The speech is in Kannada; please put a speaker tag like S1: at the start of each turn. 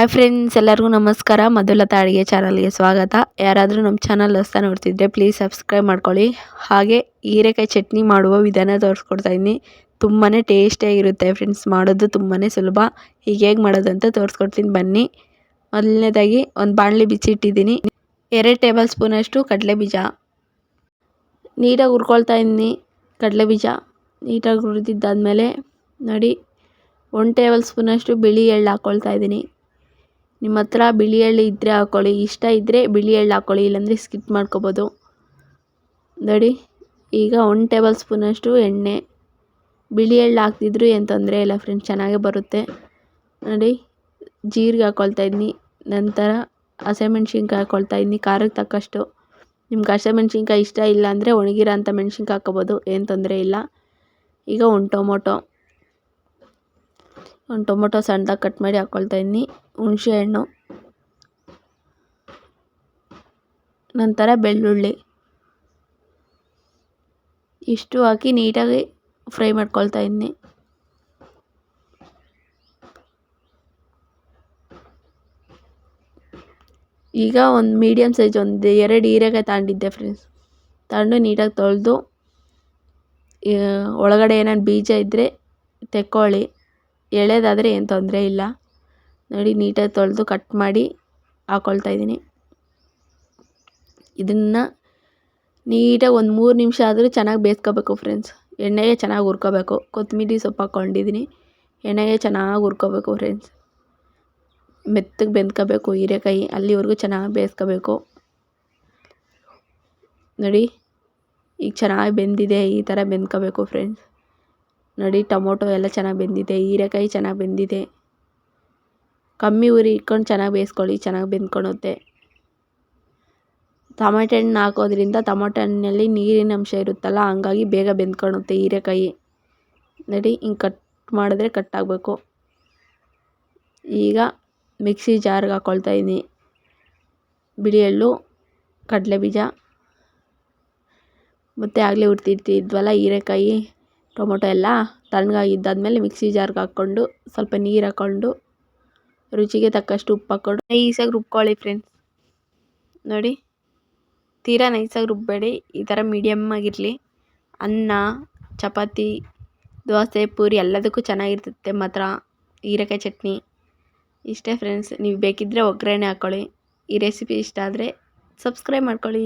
S1: ಹಾಯ್ ಫ್ರೆಂಡ್ಸ್ ಎಲ್ಲರಿಗೂ ನಮಸ್ಕಾರ. ಮಧುಲತಾ ಅಡುಗೆ ಚಾನಲ್ಗೆ ಸ್ವಾಗತ. ಯಾರಾದರೂ ನಮ್ಮ ಚಾನಲ್ ಹೊಸ ನೋಡ್ತಿದ್ರೆ ಪ್ಲೀಸ್ ಸಬ್ಸ್ಕ್ರೈಬ್ ಮಾಡ್ಕೊಳ್ಳಿ. ಹಾಗೆ ಹೀರೆಕಾಯಿ ಚಟ್ನಿ ಮಾಡುವ ವಿಧಾನ ತೋರಿಸ್ಕೊಡ್ತಾ ಇದ್ದೀನಿ ತುಂಬಾ ಟೇಸ್ಟಿಯಾಗಿರುತ್ತೆ ಫ್ರೆಂಡ್ಸ್ ಮಾಡೋದು ತುಂಬಾ ಸುಲಭ. ಹೀಗೆ ಹೇಗೆ ಮಾಡೋದು ಅಂತ ತೋರಿಸ್ಕೊಡ್ತೀನಿ. ಬನ್ನಿ. ಮೊದಲನೇದಾಗಿ ಒಂದು ಬಾಣಲಿ ಬಿಚ್ಚಿಟ್ಟಿದ್ದೀನಿ ಎರಡು ಟೇಬಲ್ ಸ್ಪೂನಷ್ಟು ಕಡಲೆ ಬೀಜ. ನೀಟಾಗಿ ಹುರ್ಕೊಳ್ತಾ ಇದ್ದೀನಿ ಕಡಲೆ ಬೀಜ. ನೀಟಾಗಿ ಹುರಿದಿದ್ದಾದಮೇಲೆ ನೋಡಿ ಒನ್ ಟೇಬಲ್ ಸ್ಪೂನಷ್ಟು ಬಿಳಿ ಎಳ್ಳು ಹಾಕ್ಕೊಳ್ತಾ ಇದ್ದೀನಿ ನಿಮ್ಮ ಹತ್ರ ಬಿಳಿ ಎಳ್ಳು ಇದ್ದರೆ ಹಾಕ್ಕೊಳ್ಳಿ ಇಷ್ಟ ಇದ್ದರೆ ಬಿಳಿ ಎಳ್ಳು ಹಾಕ್ಕೊಳ್ಳಿ ಇಲ್ಲಾಂದರೆ ಸ್ಕಿಪ್ ಮಾಡ್ಕೊಬೋದು. ನೋಡಿ, ಈಗ ಒನ್ ಟೇಬಲ್ ಸ್ಪೂನಷ್ಟು ಎಣ್ಣೆ, ಬಿಳಿ ಎಳ್ಳು ಹಾಕ್ತಿದ್ರು ಏನು ತೊಂದರೆ ಇಲ್ಲ ಫ್ರೆಂಡ್ಸ್ ಚೆನ್ನಾಗೇ ಬರುತ್ತೆ. ನೋಡಿ, ಜೀರಿಗೆ ಹಾಕ್ಕೊಳ್ತಾ ಇದ್ದೀನಿ ನಂತರ ಹಸಿಮೆಣ್ಸಿನ್ಕಾಯಿ ಹಾಕ್ಕೊಳ್ತಾ ಇದ್ದೀನಿ ಖಾರಕ್ಕೆ ತಕ್ಕಷ್ಟು. ನಿಮ್ಗೆ ಹಸಿಮೆಣ್ಸಿನ್ಕಾಯಿ ಇಷ್ಟ ಇಲ್ಲ ಅಂದರೆ ಒಣಗಿರೋ ಅಂಥ ಮೆಣ್ಸಿನ್ಕಾಯಿ ಹಾಕ್ಕೊಬೋದು, ಏನು ತೊಂದರೆ ಇಲ್ಲ. ಈಗ ಒಂದು ಟೊಮೊಟೊ. ಒಂದು ಟೊಮೊಟೊ ಸಣ್ಣದಾಗಿ ಕಟ್ ಮಾಡಿ ಹಾಕ್ಕೊಳ್ತಾ ಇದ್ದೀನಿ. ಹುಣಸೆ ಹಣ್ಣು. ನಂತರ ಬೆಳ್ಳುಳ್ಳಿ. ಇಷ್ಟು ಹಾಕಿ ನೀಟಾಗಿ ಫ್ರೈ ಮಾಡ್ಕೊಳ್ತಾ ಇದ್ದೀನಿ. ಈಗ ಒಂದು ಮೀಡಿಯಮ್ ಸೈಜ್ ಒಂದು ಎರಡು ಹೀರೆಕಾಯಿ ತಗೊಂಡಿದ್ದೆ ಫ್ರೆಂಡ್ಸ್. ತಗೊಂಡು ನೀಟಾಗಿ ತೊಳೆದು ಒಳಗಡೆ ಏನಾದ್ರು ಬೀಜ ಇದ್ದರೆ ತೆಕ್ಕೊಳ್ಳಿ. ಎಳೆದಾದರೆ ಏನು ತೊಂದರೆ ಇಲ್ಲ. ನೋಡಿ, ನೀಟಾಗಿ ತೊಳೆದು ಕಟ್ ಮಾಡಿ ಹಾಕ್ಕೊಳ್ತಾ ಇದ್ದೀನಿ. ಇದನ್ನು ನೀಟಾಗಿ ಒಂದು ಮೂರು ನಿಮಿಷ ಆದರೂ ಚೆನ್ನಾಗಿ ಬೇಯಿಸ್ಕೋಬೇಕು ಫ್ರೆಂಡ್ಸ್ ಎಣ್ಣೆಗೆ ಚೆನ್ನಾಗಿ ಹುರ್ಕೋಬೇಕು. ಕೊತ್ತಂಬರಿ ಸೊಪ್ಪು ಹಾಕ್ಕೊಂಡಿದ್ದೀನಿ. ಎಣ್ಣೆಗೆ ಚೆನ್ನಾಗಿ ಹುರ್ಕೋಬೇಕು ಫ್ರೆಂಡ್ಸ್ ಮೆತ್ತಗೆ ಬೆಂದ್ಕೋಬೇಕು ಹೀರೆಕಾಯಿ. ಅಲ್ಲಿವರೆಗೂ ಚೆನ್ನಾಗಿ ಬೇಯಿಸ್ಕೋಬೇಕು. ನೋಡಿ, ಈಗ ಚೆನ್ನಾಗಿ ಬೆಂದಿದೆ, ಈ ಥರ ಬೆಂದ್ಕೋಬೇಕು ಫ್ರೆಂಡ್ಸ್ ನೋಡಿ ಟೊಮೊಟೊ ಎಲ್ಲ ಚೆನ್ನಾಗಿ ಬೆಂದಿದೆ, ಹೀರೆಕಾಯಿ ಚೆನ್ನಾಗಿ ಬೆಂದಿದೆ. ಕಮ್ಮಿ ಉರಿ ಇಟ್ಕೊಂಡು ಚೆನ್ನಾಗಿ ಬೇಯಿಸ್ಕೊಳ್ಳಿ, ಚೆನ್ನಾಗಿ ಬೆಂದ್ಕೊಳುತ್ತೆ. ಟಮಾಟೆ ಹಣ್ಣು ಹಾಕೋದ್ರಿಂದ ಟೊಮೊಟೊ ಹಣ್ಣಲ್ಲಿ ನೀರಿನ ಅಂಶ ಇರುತ್ತಲ್ಲ, ಹಂಗಾಗಿ ಬೇಗ ಬೆಂದ್ಕೊಳುತ್ತೆ ಹೀರೆಕಾಯಿ. ನೋಡಿ, ಹಿಂಗೆ ಕಟ್ ಮಾಡಿದ್ರೆ ಕಟ್ ಆಗಬೇಕು. ಈಗ ಮಿಕ್ಸಿ ಜಾರ್ಗೆ ಹಾಕ್ಕೊಳ್ತಾ ಇದ್ದೀನಿ ಬಿಳಿ ಎಳ್ಳು ಕಡಲೆ ಬೀಜ ಮತ್ತು ಆಗಲೇ ಹುರ್ತಿರ್ತಿದ್ವಲ್ಲ ಹೀರೆಕಾಯಿ. ಟೊಮೊಟೊ ಎಲ್ಲ ತಣ್ಣಗಾಗಿದ್ದಾದ್ಮೇಲೆ ಮಿಕ್ಸಿ ಜಾರ್ಗೆ ಹಾಕ್ಕೊಂಡು ಸ್ವಲ್ಪ ನೀರು ಹಾಕ್ಕೊಂಡು ರುಚಿಗೆ ತಕ್ಕಷ್ಟು ಉಪ್ಪು ಹಾಕ್ಕೊಂಡು ನೈಸಾಗಿ ರುಬ್ಕೊಳ್ಳಿ ಫ್ರೆಂಡ್ಸ್ ನೋಡಿ, ತೀರಾ ನೈಸಾಗಿ ರುಬ್ಬಬೇಡಿ ಈ ಥರ ಮೀಡಿಯಮ್ ಆಗಿರಲಿ. ಅನ್ನ, ಚಪಾತಿ, ದೋಸೆ, ಪೂರಿ ಎಲ್ಲದಕ್ಕೂ ಚೆನ್ನಾಗಿರ್ತೈತೆ. ಮಾತ್ರ ಹೀರೆಕಾಯಿ ಚಟ್ನಿ. ಇಷ್ಟೇ ಫ್ರೆಂಡ್ಸ್ ನೀವು ಬೇಕಿದ್ದರೆ ಒಗ್ಗರಣೆ ಹಾಕ್ಕೊಳ್ಳಿ ಈ ರೆಸಿಪಿ ಇಷ್ಟ ಆದರೆ ಸಬ್ಸ್ಕ್ರೈಬ್ ಮಾಡ್ಕೊಳ್ಳಿ.